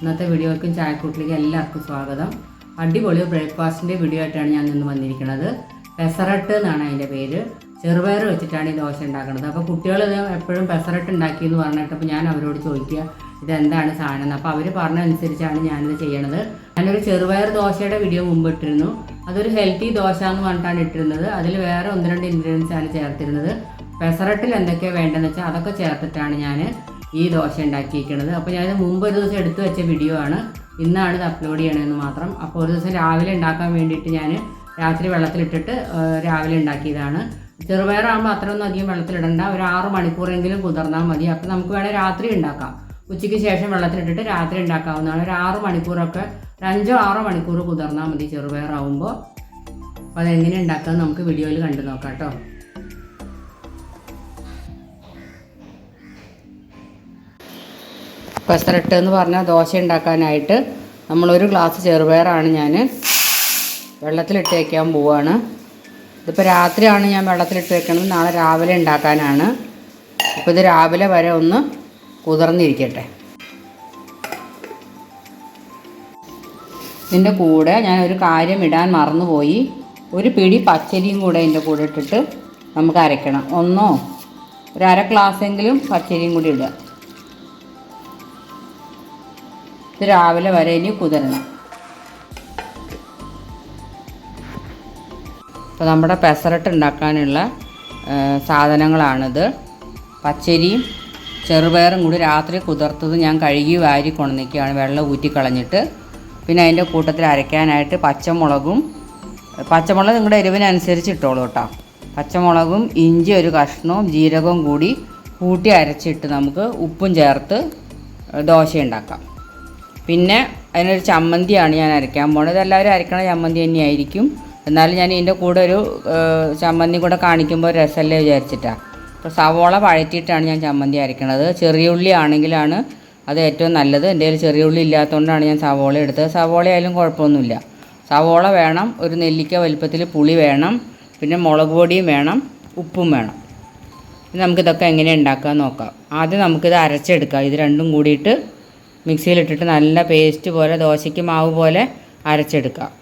ഇന്നത്തെ വീഡിയോയ്ക്കും ചായക്കൂട്ടിലേക്ക് എല്ലാവർക്കും സ്വാഗതം. അടിപൊളി ബ്രേക്ക്ഫാസ്റ്റിന്റെ വീഡിയോ ആയിട്ടാണ് ഞാൻ ഇന്ന് വന്നിരിക്കുന്നത്. പെസറട്ട് എന്നാണ് അതിന്റെ പേര്. ചെറുപയർ വെച്ചിട്ടാണ് ഈ ദോശ ഉണ്ടാക്കുന്നത്. അപ്പോൾ കുട്ടികൾ എപ്പോഴും പെസറട്ട് ഉണ്ടാക്കി എന്ന് പറഞ്ഞിട്ട് അപ്പോൾ ഞാൻ അവരോട് ചോദിക്കുക ഇതെന്താണ് സാധനം? അപ്പോൾ അവർ പറഞ്ഞതനുസരിച്ചാണ് ഞാനിത് ചെയ്യണത്. ഞാനൊരു ചെറുപയർ ദോശയുടെ വീഡിയോ മുമ്പ് ഇട്ടിരുന്നു. അതൊരു ഹെൽത്തി ദോശ എന്ന് പറഞ്ഞിട്ടാണ് ഇട്ടിരുന്നത്. അതിൽ വേറെ ഒന്ന് രണ്ട് ഇൻഗ്രീഡിയൻസ് ആണ് ചേർത്തിരുന്നത്. പെസറട്ടിൽ എന്തൊക്കെയാണ് വേണ്ടതെന്ന് വെച്ചാൽ അതൊക്കെ ചേർത്തിട്ടാണ് ഞാൻ ഈ ദോശ ഉണ്ടാക്കിയിരിക്കുന്നത് അപ്പോൾ ഞാൻ മുമ്പ് ഒരു ദിവസം എടുത്തു വെച്ച വീഡിയോ ആണ്. ഇന്നാണ് ഇത് അപ്ലോഡ് ചെയ്യണമെന്ന് മാത്രം. അപ്പോൾ ഒരു ദിവസം രാവിലെ ഉണ്ടാക്കാൻ വേണ്ടിയിട്ട് ഞാൻ രാത്രി വെള്ളത്തിലിട്ടിട്ട് രാവിലെ ഉണ്ടാക്കിയതാണ്. ചെറുപയറാകുമ്പോൾ അത്രയൊന്നും അധികം വെള്ളത്തിലിടണ്ട. ഒരു ആറ് മണിക്കൂറെങ്കിലും കുതിർന്നാൽ മതി. അപ്പോൾ നമുക്ക് വേണേൽ രാത്രി ഉണ്ടാക്കാം. ഉച്ചയ്ക്ക് ശേഷം വെള്ളത്തിലിട്ടിട്ട് രാത്രി ഉണ്ടാക്കാവുന്നതാണ്. ഒരു ആറ് മണിക്കൂറൊക്കെ ഒരു അഞ്ചോ ആറോ മണിക്കൂർ കുതിർന്നാൽ മതി ചെറുപയറാവുമ്പോൾ അപ്പോൾ അതെങ്ങനെ ഉണ്ടാക്കാമെന്ന് നമുക്ക് വീഡിയോയിൽ കണ്ടു നോക്കാം കേട്ടോ. പെസരട്ട് എന്ന് പറഞ്ഞാൽ ദോശ ഉണ്ടാക്കാനായിട്ട് നമ്മളൊരു ഗ്ലാസ് ചെറുപയറാണ് ഞാൻ വെള്ളത്തിലിട്ട് വയ്ക്കാൻ പോവാണ്. ഇതിപ്പോൾ രാത്രിയാണ് ഞാൻ വെള്ളത്തിലിട്ട് വെക്കണത് നാളെ രാവിലെ ഉണ്ടാക്കാനാണ്. ഇപ്പോൾ ഇത് രാവിലെ വരെ ഒന്ന് കുതിർന്നിരിക്കട്ടെ. ഇതിന്റെ കൂടെ ഞാൻ ഒരു കാര്യം ഇടാൻ മറന്നുപോയി. ഒരു പിടി പച്ചരിയും കൂടെ ഇതിന്റെ കൂടെ ഇട്ടിട്ട് നമുക്ക് അരയ്ക്കണം. ഒന്നോ? ഒരു അര ഗ്ലാസ്സെങ്കിലും പച്ചരിയും കൂടി ഇടുക. ഇത് രാവിലെ വരെ ഇനി കുതിരണം. അപ്പോൾ നമ്മുടെ പെസറട്ട് ഉണ്ടാക്കാനുള്ള സാധനങ്ങളാണിത്. പച്ചരിയും ചെറുപയറും കൂടി രാത്രി കുതിർത്തത് ഞാൻ കഴുകി വാരി കൊണ്ടുനിൽക്കുകയാണ് വെള്ളം ഊറ്റിക്കളഞ്ഞിട്ട് പിന്നെ അതിന്റെ കൂട്ടത്തിൽ അരയ്ക്കാനായിട്ട് പച്ചമുളകും പച്ചമുളക് നിങ്ങളുടെ എരിവിനനുസരിച്ച് ഇട്ടോളൂ കേട്ടോ. പച്ചമുളകും ഇഞ്ചി ഒരു കഷ്ണവും ജീരകവും കൂടി കൂട്ടി അരച്ചിട്ട് നമുക്ക് ഉപ്പും ചേർത്ത് ദോശ ഉണ്ടാക്കാം പിന്നെ അതിനൊരു ചമ്മന്തിയാണ് ഞാൻ അരയ്ക്കാൻ പോണത്. എല്ലാവരും അരക്കണ ചമ്മന്തി തന്നെയായിരിക്കും. എന്നാലും ഞാൻ ഇതിന്റെ കൂടെ ഒരു ചമ്മന്തി കൂടെ കാണിക്കുമ്പോൾ രസമല്ലേ വിചാരിച്ചിട്ടാണ് അപ്പോൾ സവോള വഴറ്റിയിട്ടാണ് ഞാൻ ചമ്മന്തി അരയ്ക്കണത് ചെറിയ ഉള്ളി ആണെങ്കിലാണ് അത് ഏറ്റവും നല്ലത്. എന്റെ കയ്യിൽ ചെറിയ ഉള്ളി ഇല്ലാത്തതുകൊണ്ടാണ് ഞാൻ സവോള എടുത്തത്. സവോള ആയാലും കുഴപ്പമൊന്നുമില്ല. സവോള വേണം ഒരു നെല്ലിക്ക വലുപ്പത്തിൽ പുളി വേണം പിന്നെ മുളക് പൊടിയും വേണം ഉപ്പും വേണം. നമുക്കിതൊക്കെ എങ്ങനെ ഉണ്ടാക്കാൻ നോക്കാം. ആദ്യം നമുക്കിത് അരച്ചെടുക്കാം. ഇത് രണ്ടും കൂടിയിട്ട് മിക്സിയിലിട്ടിട്ട് നല്ല പേസ്റ്റ് പോലെ ദോശയ്ക്ക് മാവ് പോലെ അരച്ചെടുക്കാം.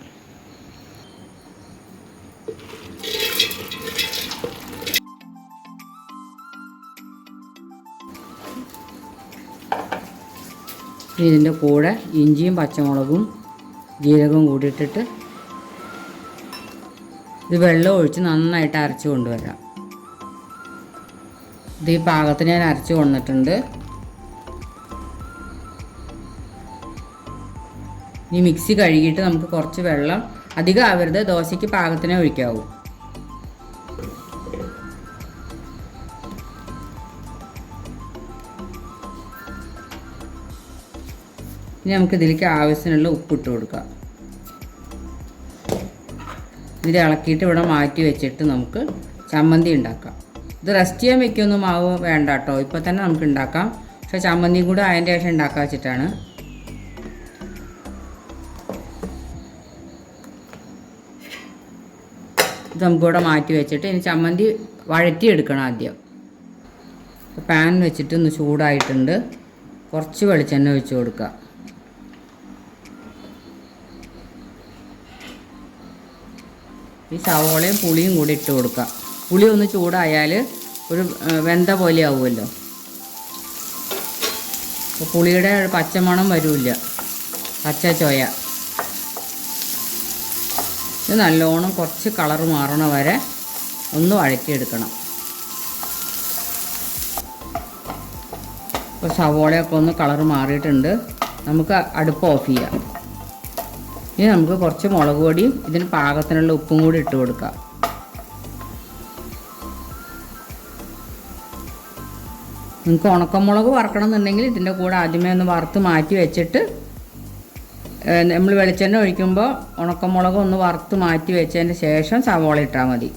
ഇനി ഇതിന്റെ കൂടെ ഇഞ്ചിയും പച്ചമുളകും ജീരകവും കൂടി ഇട്ടിട്ട് ഇത് വെള്ളം ഒഴിച്ച് നന്നായിട്ട് അരച്ച് കൊണ്ടുവരാം. ഇത് ഈ പാകത്തിന് ഞാൻ അരച്ച് കൊണ്ടിട്ടുണ്ട് ഇനി മിക്സി കഴുകിയിട്ട് നമുക്ക് കുറച്ച് വെള്ളം അധികം ആവരുത്. ദോശയ്ക്ക് പാകത്തിനെ ഒഴിക്കാവൂ. ഇനി നമുക്ക് ഇതിലേക്ക് ആവശ്യത്തിനുള്ള ഉപ്പിട്ട് കൊടുക്കാം. ഇത് ഇളക്കിയിട്ട് ഇവിടെ മാറ്റി വെച്ചിട്ട് നമുക്ക് ചമ്മന്തി ഉണ്ടാക്കാം. ഇത് റെസ്റ്റ് ചെയ്യാൻ വെക്കൊന്നും മാവ് വേണ്ട കേട്ടോ. ഇപ്പോൾ തന്നെ നമുക്ക് ഉണ്ടാക്കാം. പക്ഷേ ചമ്മന്തിയും കൂടെ അതിന്റെ ശേഷം ഉണ്ടാക്കാൻ വെച്ചിട്ടാണ്. ഇത് നമുക്കിവിടെ മാറ്റി വെച്ചിട്ട് ഇനി ചമ്മന്തി വഴറ്റിയെടുക്കണം ആദ്യം. പാൻ വെച്ചിട്ട് ഒന്ന് ചൂടായിട്ടുണ്ട്. കുറച്ച് വെളിച്ചെണ്ണ ഒഴിച്ച് കൊടുക്കുക. ഈ സവോളയും പുളിയും കൂടി ഇട്ട് കൊടുക്കുക. പുളി ഒന്ന് ചൂടായാൽ ഒരു വെന്ത പോലെ ആവുമല്ലോ. അപ്പോൾ പുളിയുടെ പച്ചമണം വരില്ല. പച്ച ചോയ. ഇത് നല്ലോണം കുറച്ച് കളർ മാറണ വരെ ഒന്ന് വഴറ്റിയെടുക്കണം. ഇപ്പോൾ സവോളയൊക്കെ ഒന്ന് കളർ മാറിയിട്ടുണ്ട്. നമുക്ക് അടുപ്പ് ഓഫ് ചെയ്യാം. ഇനി നമുക്ക് കുറച്ച് മുളക് പൊടിയും ഇതിന് പാകത്തിനുള്ള ഉപ്പും കൂടി ഇട്ട് കൊടുക്കാം. നിങ്ങൾക്ക് ഉണക്കമുളക് വറക്കണം എന്നുണ്ടെങ്കിൽ ഇതിന്റെ കൂടെ ആദ്യമേ ഒന്ന് വറുത്ത് മാറ്റി വെച്ചിട്ട് നമ്മൾ വെളിച്ചെണ്ണ ഒഴിക്കുമ്പോൾ ഉണക്കമുളക് ഒന്ന് വറുത്ത് മാറ്റി വെച്ചതിന് ശേഷം സവോള ഇട്ടാൽ മതി.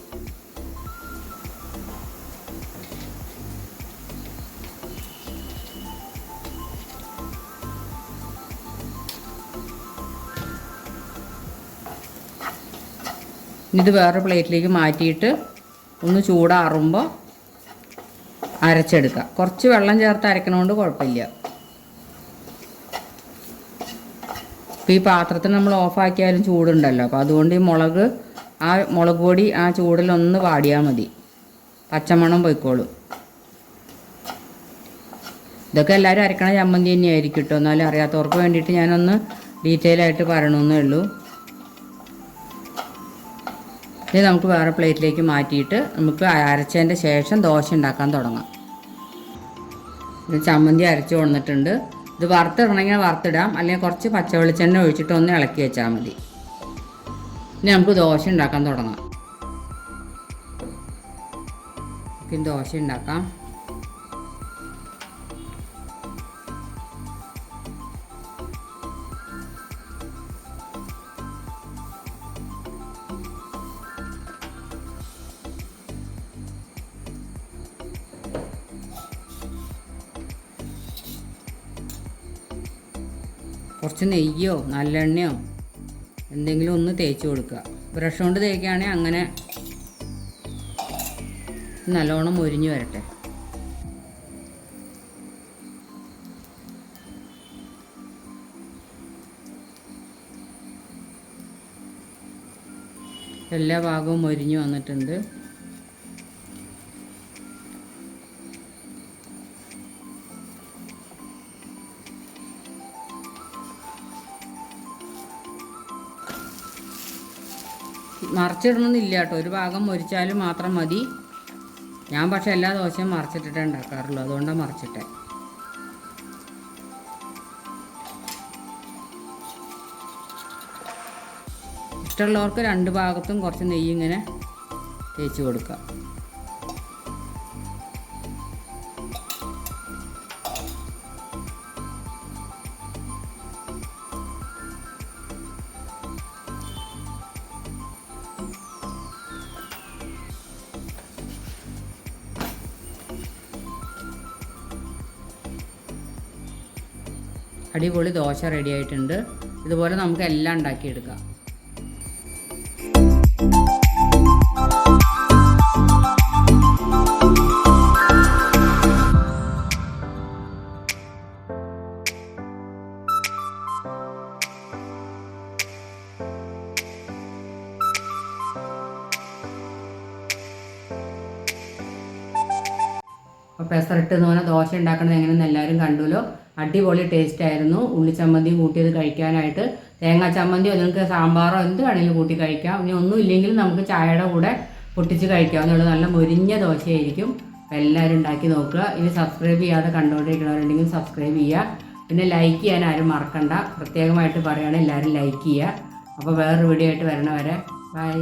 ഇത് വേറെ പ്ലേറ്റിലേക്ക് മാറ്റിയിട്ട് ഒന്ന് ചൂടാറുമ്പോൾ അരച്ചെടുക്കുക കുറച്ച് വെള്ളം ചേർത്ത് അരക്കണോണ്ട് കുഴപ്പമില്ല. അപ്പോൾ ഈ പാത്രത്തിന് നമ്മൾ ഓഫാക്കിയാലും ചൂടുണ്ടല്ലോ. അപ്പോൾ അതുകൊണ്ട് ഈ മുളക് ആ മുളക് പൊടി ആ ചൂടിലൊന്ന് വാടിയാൽ മതി. പച്ചമണം പോയിക്കോളും. ഇതൊക്കെ എല്ലാവരും അരക്കണ ചമ്മന്തി തന്നെയായിരിക്കും കേട്ടോ എന്നാലും അറിയാത്തവർക്ക് വേണ്ടിയിട്ട് ഞാനൊന്ന് ഡീറ്റെയിൽ ആയിട്ട് പറയണമെന്നേ ഉള്ളൂ. ഇത് നമുക്ക് വേറെ പ്ലേറ്റിലേക്ക് മാറ്റിയിട്ട് നമുക്ക് അരച്ചതിന്റെ ശേഷം ദോശ ഉണ്ടാക്കാൻ തുടങ്ങാം. ചമ്മന്തി അരച്ച് കൊണ്ടിട്ടുണ്ട് ഇത് വറുത്തിടണമെങ്കിൽ വറുത്തിടാം. അല്ലെങ്കിൽ കുറച്ച് പച്ച വെളിച്ചെണ്ണ ഒഴിച്ചിട്ട് ഒന്ന് ഇളക്കി വെച്ചാൽ മതി. ഇനി നമുക്ക് ദോശ ഉണ്ടാക്കാൻ തുടങ്ങാം. ദോശ ഉണ്ടാക്കാം. കുറച്ച് നെയ്യോ നല്ലെണ്ണയോ എന്തെങ്കിലും ഒന്ന് തേച്ച് കൊടുക്കുക. ബ്രഷ് കൊണ്ട് തേക്കുകയാണെങ്കിൽ അങ്ങനെ നല്ലോണം മൊരിഞ്ഞു വരട്ടെ. എല്ലാ ഭാഗവും മൊരിഞ്ഞു വന്നിട്ടുണ്ട്. മറിച്ചിടണമെന്നില്ല കേട്ടോ. ഒരു ഭാഗം മൊരിച്ചാലും മാത്രം മതി. ഞാൻ പക്ഷെ എല്ലാ ദോശയും മറിച്ചിട്ടിട്ടേ ഉണ്ടാക്കാറുള്ളൂ. അതുകൊണ്ടാണ് മറിച്ചിട്ടെ. ഇഷ്ടമുള്ളവർക്ക് രണ്ട് ഭാഗത്തും കുറച്ച് നെയ്യ് ഇങ്ങനെ തേച്ച് കൊടുക്കുക. അടിപൊളി ദോശ റെഡി ആയിട്ടുണ്ട്. ഇതുപോലെ നമുക്ക് എല്ലാം ഉണ്ടാക്കിയെടുക്കാം. അപ്പോൾ പെസറിട്ട് എന്ന് പറഞ്ഞാൽ ദോശ ഉണ്ടാക്കണത് എങ്ങനെയെന്ന് എല്ലാവരും കണ്ടുല്ലോ. അടിപൊളി ടേസ്റ്റ് ആയിരുന്നു. ഉള്ളിച്ചമ്മന്തി കൂട്ടിയത് കഴിക്കാനായിട്ട്. തേങ്ങാ ചമ്മന്തിയോ നിങ്ങൾക്ക് സാമ്പാറോ എന്ത് വേണമെങ്കിലും കൂട്ടി കഴിക്കാം. ഇനി ഒന്നും ഇല്ലെങ്കിൽ നമുക്ക് ചായയുടെ കൂടെ പൊട്ടിച്ച് കഴിക്കാവുന്നതുള്ളൂ നല്ല മുരിഞ്ഞ ദോശയായിരിക്കും. എല്ലാവരും ഉണ്ടാക്കി നോക്കുക. ഇനി സബ്സ്ക്രൈബ് ചെയ്യാതെ കണ്ടുകൊണ്ടിരിക്കുന്നവരുണ്ടെങ്കിൽ സബ്സ്ക്രൈബ് ചെയ്യുക. പിന്നെ ലൈക്ക് ചെയ്യാൻ ആരും മറക്കണ്ട. പ്രത്യേകമായിട്ട് പറയുകയാണെങ്കിൽ എല്ലാവരും ലൈക്ക് ചെയ്യുക. അപ്പോൾ വേറൊരു വീഡിയോ ആയിട്ട് വരണവരെ ബൈ